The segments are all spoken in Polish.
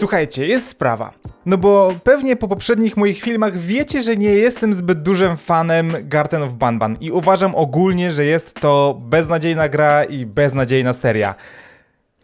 Słuchajcie, jest sprawa. No bo pewnie po poprzednich moich filmach wiecie, że nie jestem zbyt dużym fanem Garden of Banban i uważam ogólnie, że jest to beznadziejna gra i beznadziejna seria.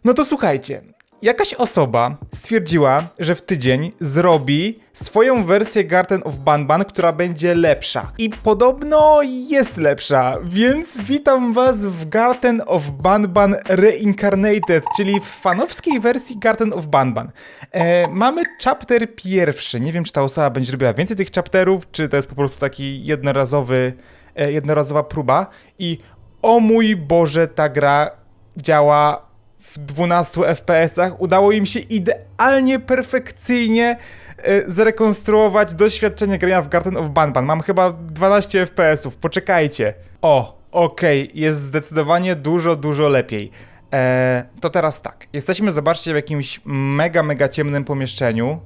No to słuchajcie, jakaś osoba stwierdziła, że w tydzień zrobi swoją wersję Garden of Banban, która będzie lepsza. I podobno jest lepsza, więc witam was w Garden of Banban Reincarnated, czyli w fanowskiej wersji Garden of Banban. E, mamy chapter pierwszy. Nie wiem, czy ta osoba będzie robiła więcej tych chapterów, czy to jest po prostu taki jednorazowy, e, jednorazowa próba. I o mój Boże, ta gra działa w 12 FPS-ach. Udało im się idealnie, perfekcyjnie e, zrekonstruować doświadczenie grania w Garden of Banban. Mam chyba 12 FPS-ów, poczekajcie. O, okej, jest zdecydowanie dużo, dużo lepiej. E, to teraz tak, jesteśmy, zobaczcie, w jakimś mega, mega ciemnym pomieszczeniu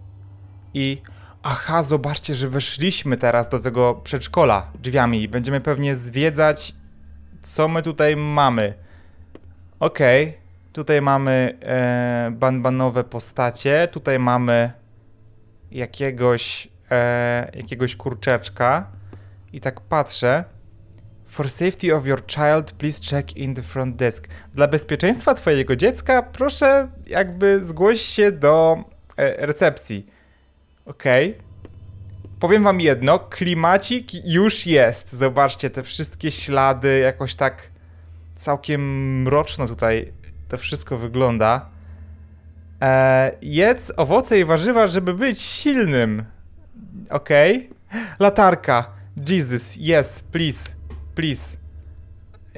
i... Aha, zobaczcie, że weszliśmy teraz do tego przedszkola drzwiami i będziemy pewnie zwiedzać, co my tutaj mamy. Okej, tutaj mamy e, banbanowe postacie, tutaj mamy jakiegoś, e, jakiegoś kurczeczka i tak patrzę. For safety of your child, please check in the front desk. Dla bezpieczeństwa twojego dziecka, proszę jakby zgłoś się do e, recepcji. Okej. Powiem wam jedno, klimacik już jest. Zobaczcie te wszystkie ślady, jakoś tak całkiem mroczno tutaj to wszystko wygląda. E, jedz owoce i warzywa, żeby być silnym. Okej. Latarka. Jesus, yes, please, please.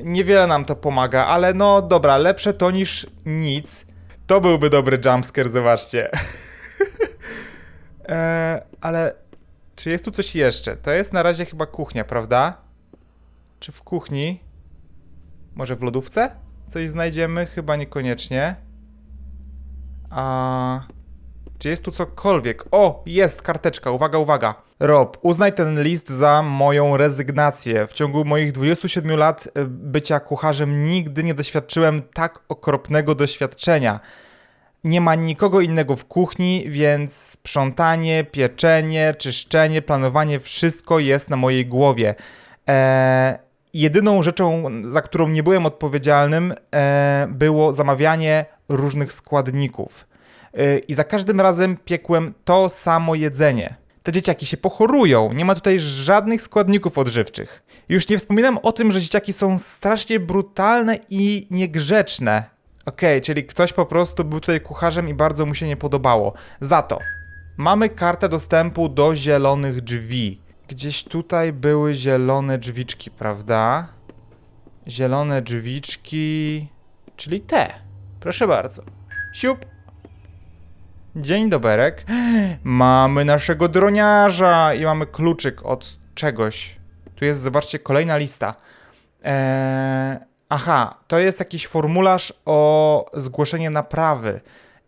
Niewiele nam to pomaga, ale no dobra, lepsze to niż nic. To byłby dobry jumpscare, zobaczcie. e, ale czy jest tu coś jeszcze? To jest na razie chyba kuchnia, prawda? Czy w kuchni? Może w lodówce? Coś znajdziemy? Chyba niekoniecznie. A. Czy jest tu cokolwiek? O, jest karteczka, uwaga, uwaga. Rob, uznaj ten list za moją rezygnację. W ciągu moich 27 lat y, bycia kucharzem nigdy nie doświadczyłem tak okropnego doświadczenia. Nie ma nikogo innego w kuchni, więc sprzątanie, pieczenie, czyszczenie, planowanie, wszystko jest na mojej głowie. Eee, jedyną rzeczą, za którą nie byłem odpowiedzialnym, e, było zamawianie różnych składników. E, I za każdym razem piekłem to samo jedzenie. Te dzieciaki się pochorują, nie ma tutaj żadnych składników odżywczych. Już nie wspominam o tym, że dzieciaki są strasznie brutalne i niegrzeczne. Okej, czyli ktoś po prostu był tutaj kucharzem i bardzo mu się nie podobało. Za to mamy kartę dostępu do zielonych drzwi. Gdzieś tutaj były zielone drzwiczki, prawda? Zielone drzwiczki, czyli te. Proszę bardzo. Siup. Dzień doberek. Mamy naszego droniarza i mamy kluczyk od czegoś. Tu jest, zobaczcie, kolejna lista. Eee, aha, to jest jakiś formularz o zgłoszenie naprawy.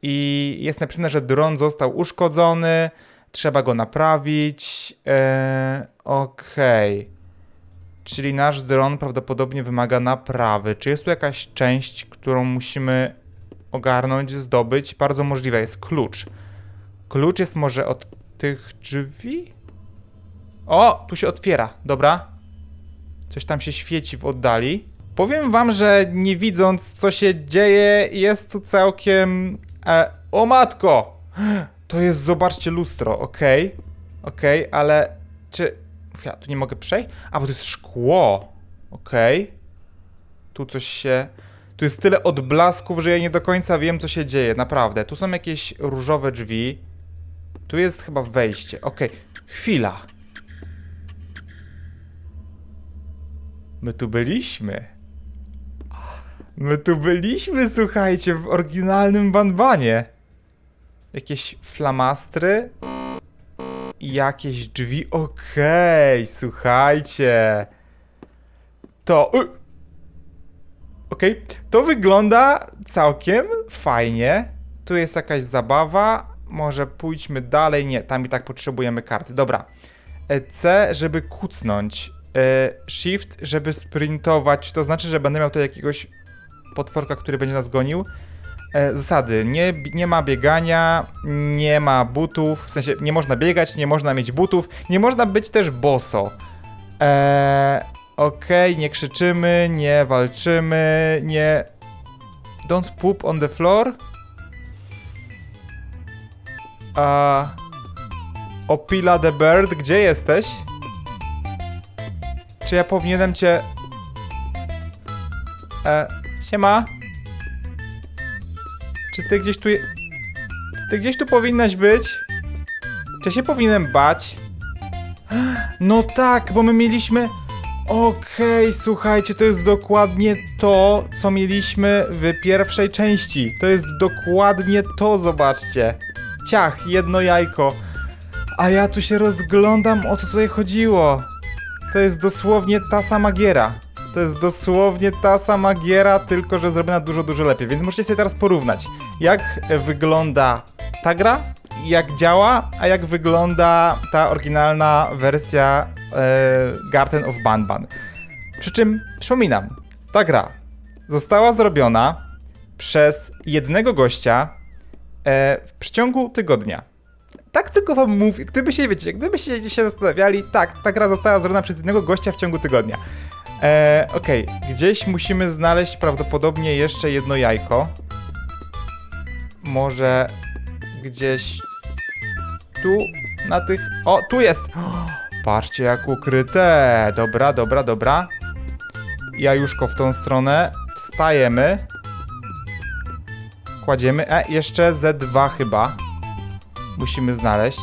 I jest napisane, że dron został uszkodzony, trzeba go naprawić. Eee, Okej. Czyli nasz dron prawdopodobnie wymaga naprawy. Czy jest tu jakaś część, którą musimy ogarnąć, zdobyć? Bardzo możliwe jest klucz. Klucz jest może od tych drzwi? O, tu się otwiera, dobra. Coś tam się świeci w oddali. Powiem wam, że nie widząc co się dzieje, jest tu całkiem... E, o matko! To jest, zobaczcie, lustro, okej. Okej, ale czy... Ja tu nie mogę przejść? A, bo to jest szkło. Okej. Tu coś się... Tu jest tyle odblasków, że ja nie do końca wiem, co się dzieje, naprawdę. Tu są jakieś różowe drzwi. Tu jest chyba wejście. Okej, chwila. My tu byliśmy. My tu byliśmy, słuchajcie, w oryginalnym banbanie. Jakieś flamastry. I jakieś drzwi. Okej, słuchajcie. To. y, Okej, to wygląda całkiem fajnie. Tu jest jakaś zabawa. Może pójdźmy dalej. Nie, tam i tak potrzebujemy karty. Dobra. E, C, żeby kucnąć. E, Shift, żeby sprintować. To znaczy, że będę miał tu jakiegoś potworka, który będzie nas gonił. E, zasady. Nie, nie ma biegania, nie ma butów, w sensie nie można biegać, nie można mieć butów, nie można być też boso. Eee, Okej, nie krzyczymy, nie walczymy, nie... Don't poop on the floor. A... Opila the bird, gdzie jesteś? Czy ja powinienem cię... E, siema? Czy ty gdzieś tu... je- Czy ty gdzieś tu powinnaś być? Czy się powinienem bać? No tak, bo my mieliśmy... Okej, słuchajcie, to jest dokładnie to, co mieliśmy w pierwszej części. To jest dokładnie to, zobaczcie. Ciach, jedno jajko. A ja tu się rozglądam, o co tutaj chodziło. To jest dosłownie ta sama giera. To jest dosłownie ta sama giera, tylko że zrobiona dużo, dużo lepiej. Więc możecie sobie teraz porównać, jak wygląda ta gra, jak działa, a jak wygląda ta oryginalna wersja e, Garden of Banban. Przy czym przypominam, ta gra została zrobiona przez jednego gościa e, w przeciągu tygodnia. Tak tylko wam mówię, gdyby się, wiecie, gdyby się, się zastanawiali, tak, ta gra została zrobiona przez jednego gościa w ciągu tygodnia. E, Okej, gdzieś musimy znaleźć prawdopodobnie jeszcze jedno jajko. Może gdzieś tu, na tych... O, tu jest! Patrzcie, jak ukryte! Dobra, dobra, dobra. Jajuszko w tą stronę. Wstajemy. Kładziemy. E, jeszcze Z2 chyba. Musimy znaleźć.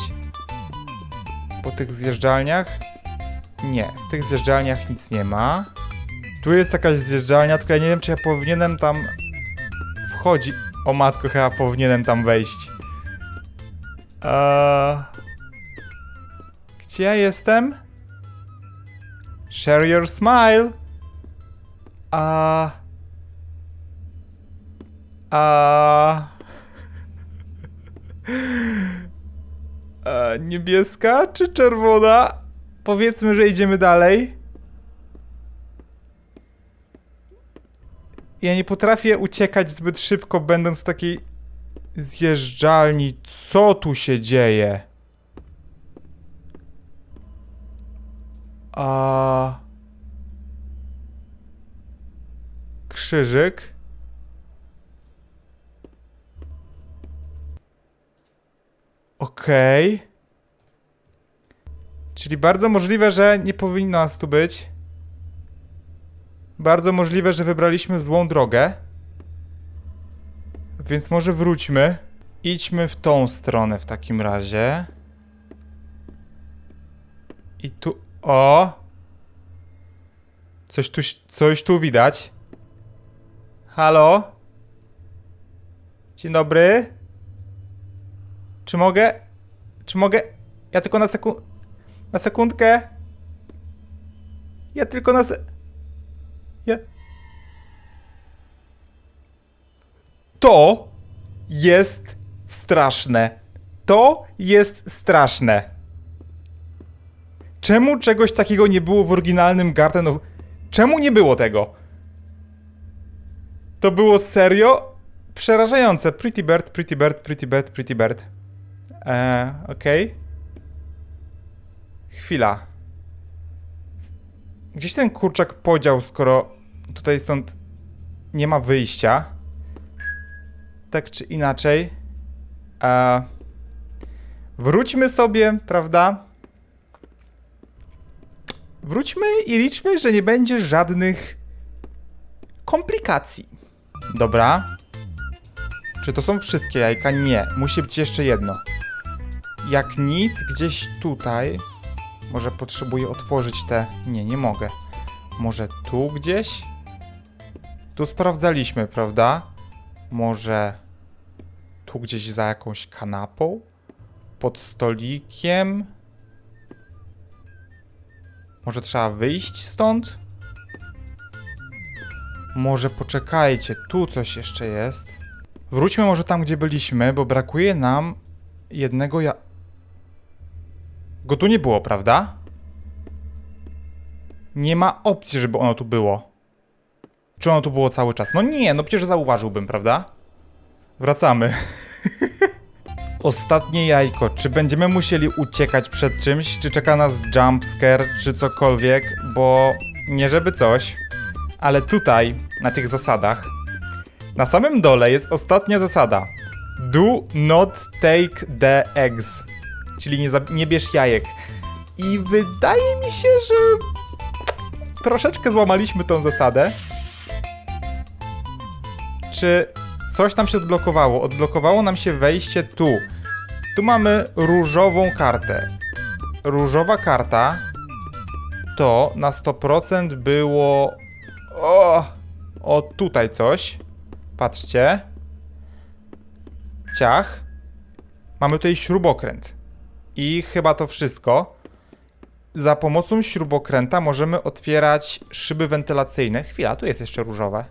Po tych zjeżdżalniach? Nie, w tych zjeżdżalniach nic nie ma. Tu jest jakaś zjeżdżalnia, tylko ja nie wiem, czy ja powinienem tam wchodzić. O matko, chyba powinienem tam wejść. Eee... Gdzie ja jestem? Share your smile. A... A... A... Niebieska czy czerwona? Powiedzmy, że idziemy dalej. Ja nie potrafię uciekać zbyt szybko, będąc w takiej zjeżdżalni. Co tu się dzieje? A... Krzyżyk. Okej. Czyli bardzo możliwe, że nie powinno nas tu być. Bardzo możliwe, że wybraliśmy złą drogę. Więc może wróćmy. Idźmy w tą stronę w takim razie. I tu. O! Coś tu, coś tu widać. Halo? Dzień dobry. Czy mogę? Czy mogę? Ja tylko na sekund... Na sekundkę. Ja tylko na se... Ja... To jest straszne. To jest straszne. Czemu czegoś takiego nie było w oryginalnym Garden of... Czemu nie było tego? To było serio przerażające. Pretty Bird, Pretty Bird, Pretty Bird, Pretty Bird. Eee, okej. Chwila. Gdzieś ten kurczak podział, skoro tutaj stąd nie ma wyjścia. Tak czy inaczej. Eee, wróćmy sobie, prawda? Wróćmy i liczmy, że nie będzie żadnych komplikacji. Dobra. Czy to są wszystkie jajka? Nie. Musi być jeszcze jedno. Jak nic, gdzieś tutaj. Może potrzebuję otworzyć te. Nie, nie mogę. Może tu gdzieś? Tu sprawdzaliśmy, prawda? Może tu gdzieś za jakąś kanapą? Pod stolikiem? Może trzeba wyjść stąd? Może poczekajcie, tu coś jeszcze jest. Wróćmy może tam, gdzie byliśmy, bo brakuje nam jednego ja... Go tu nie było, prawda? Nie ma opcji, żeby ono tu było. Czy ono tu było cały czas? No nie, no przecież zauważyłbym, prawda? Wracamy. Ostatnie jajko. Czy będziemy musieli uciekać przed czymś? Czy czeka nas jumpscare, czy cokolwiek? Bo nie żeby coś, ale tutaj, na tych zasadach, na samym dole jest ostatnia zasada. Do not take the eggs. Czyli nie, nie bierz jajek. I wydaje mi się, że troszeczkę złamaliśmy tą zasadę. Czy coś nam się odblokowało? Odblokowało nam się wejście tu. Tu mamy różową kartę. Różowa karta to na 100% było. O, o tutaj coś. Patrzcie. Ciach. Mamy tutaj śrubokręt. I chyba to wszystko. Za pomocą śrubokręta możemy otwierać szyby wentylacyjne. Chwila, tu jest jeszcze różowe.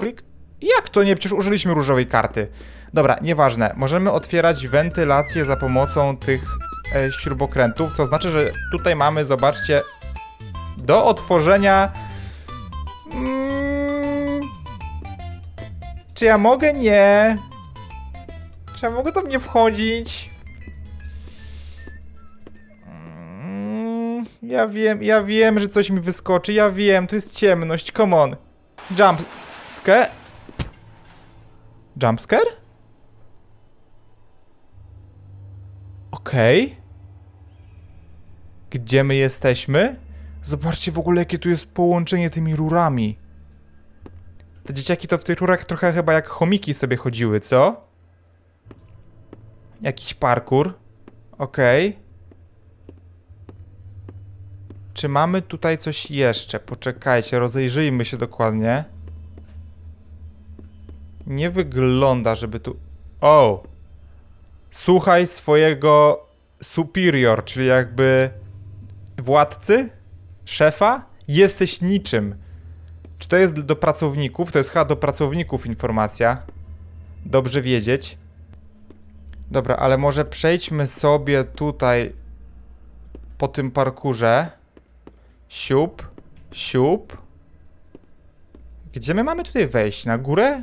Klik. Jak to nie? Przecież użyliśmy różowej karty. Dobra, nieważne. Możemy otwierać wentylację za pomocą tych e, śrubokrętów, co znaczy, że tutaj mamy, zobaczcie, do otworzenia. Mm, czy ja mogę? Nie. Ja mogę tam nie wchodzić? Mm, Ja wiem, ja wiem, że coś mi wyskoczy. Ja wiem, tu jest ciemność. Come on. Jump. Scare? Jumpscare? Okej. Gdzie my jesteśmy? Zobaczcie w ogóle, jakie tu jest połączenie tymi rurami. Te dzieciaki to w tych rurach trochę chyba jak chomiki sobie chodziły, co? Jakiś parkour. Okej. Czy mamy tutaj coś jeszcze? Poczekajcie, rozejrzyjmy się dokładnie. Nie wygląda, żeby tu. O! Słuchaj swojego superior, czyli jakby władcy, szefa. Jesteś niczym. Czy to jest do pracowników? To jest chyba do pracowników informacja. Dobrze wiedzieć. Dobra, ale może przejdźmy sobie tutaj po tym parkurze. Siup, siup. Gdzie my mamy tutaj wejść? Na górę?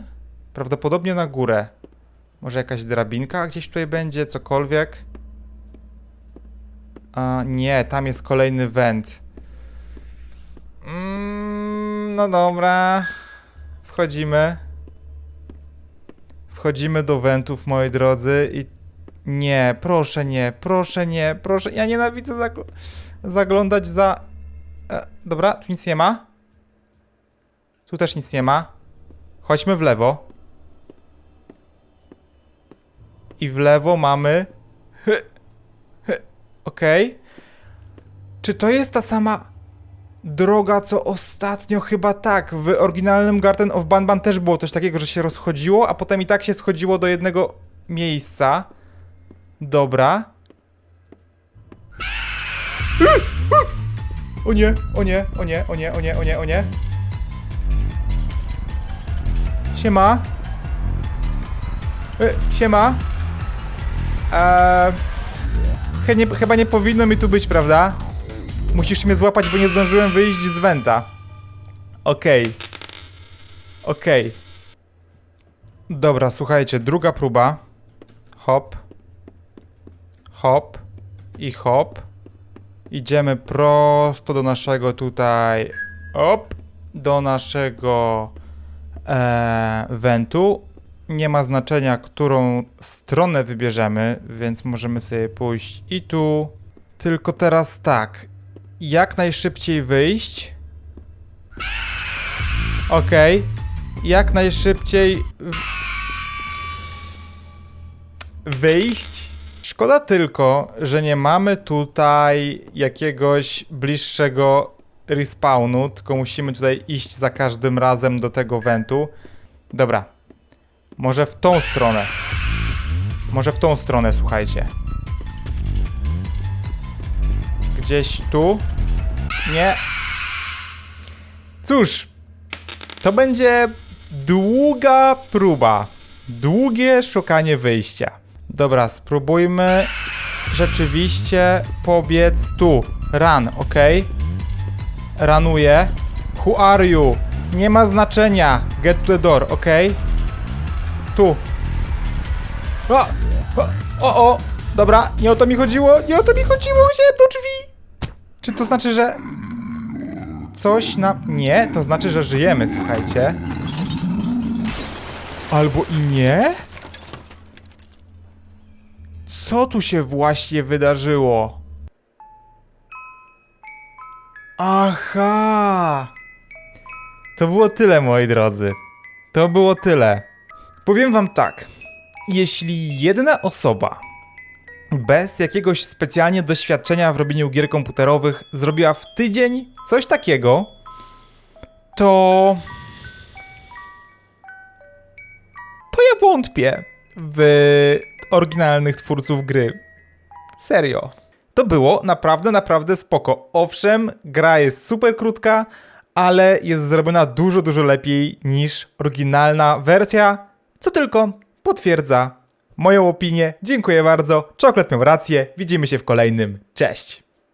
Prawdopodobnie na górę. Może jakaś drabinka gdzieś tutaj będzie, cokolwiek. A, nie, tam jest kolejny węd. Mm, no dobra. Wchodzimy. Wchodzimy do wentów, moi drodzy, i nie, proszę nie, proszę nie, proszę. Ja nienawidzę zagl zaglądać za. E, dobra, tu nic nie ma. Tu też nic nie ma. Chodźmy w lewo. I w lewo mamy. Okej. Czy to jest ta sama droga, co ostatnio? Chyba tak. W oryginalnym Garden of Banban też było coś takiego, że się rozchodziło, a potem i tak się schodziło do jednego miejsca. Dobra. O nie, o nie, o nie, o nie, o nie, o nie, o nie. Siema. E, siema. Eee, chyba nie powinno mi tu być, prawda? Musisz mnie złapać, bo nie zdążyłem wyjść z Wenta. Okej. Okej. Dobra, słuchajcie, druga próba. Hop. Hop. I hop. Idziemy prosto do naszego tutaj. Op. Do naszego e, wentu. Nie ma znaczenia, którą stronę wybierzemy, więc możemy sobie pójść i tu. Tylko teraz tak. Jak najszybciej wyjść. Okej. Jak najszybciej wyjść. Szkoda tylko, że nie mamy tutaj jakiegoś bliższego respawnu, tylko musimy tutaj iść za każdym razem do tego wentu. Dobra. Może w tą stronę. Może w tą stronę, słuchajcie. Gdzieś tu. Nie. Cóż, to będzie długa próba. Długie szukanie wyjścia. Dobra, spróbujmy rzeczywiście pobiec tu. Run, ok? Ranuję. Who are you? Nie ma znaczenia. Get to the door, ok? Tu. O, o, o. Dobra, nie o to mi chodziło, nie o to mi chodziło, chciałem do drzwi. Czy to znaczy, że... Coś na... Nie, to znaczy, że żyjemy, słuchajcie. Albo i nie? Co tu się właśnie wydarzyło? Aha! To było tyle, moi drodzy. To było tyle. Powiem wam tak. Jeśli jedna osoba bez jakiegoś specjalnie doświadczenia w robieniu gier komputerowych zrobiła w tydzień coś takiego, to. To ja wątpię w oryginalnych twórców gry. Serio. To było naprawdę, naprawdę spoko. Owszem, gra jest super krótka, ale jest zrobiona dużo, dużo lepiej niż oryginalna wersja, co tylko potwierdza moją opinię. Dziękuję bardzo. Czoklet miał rację. Widzimy się w kolejnym. Cześć.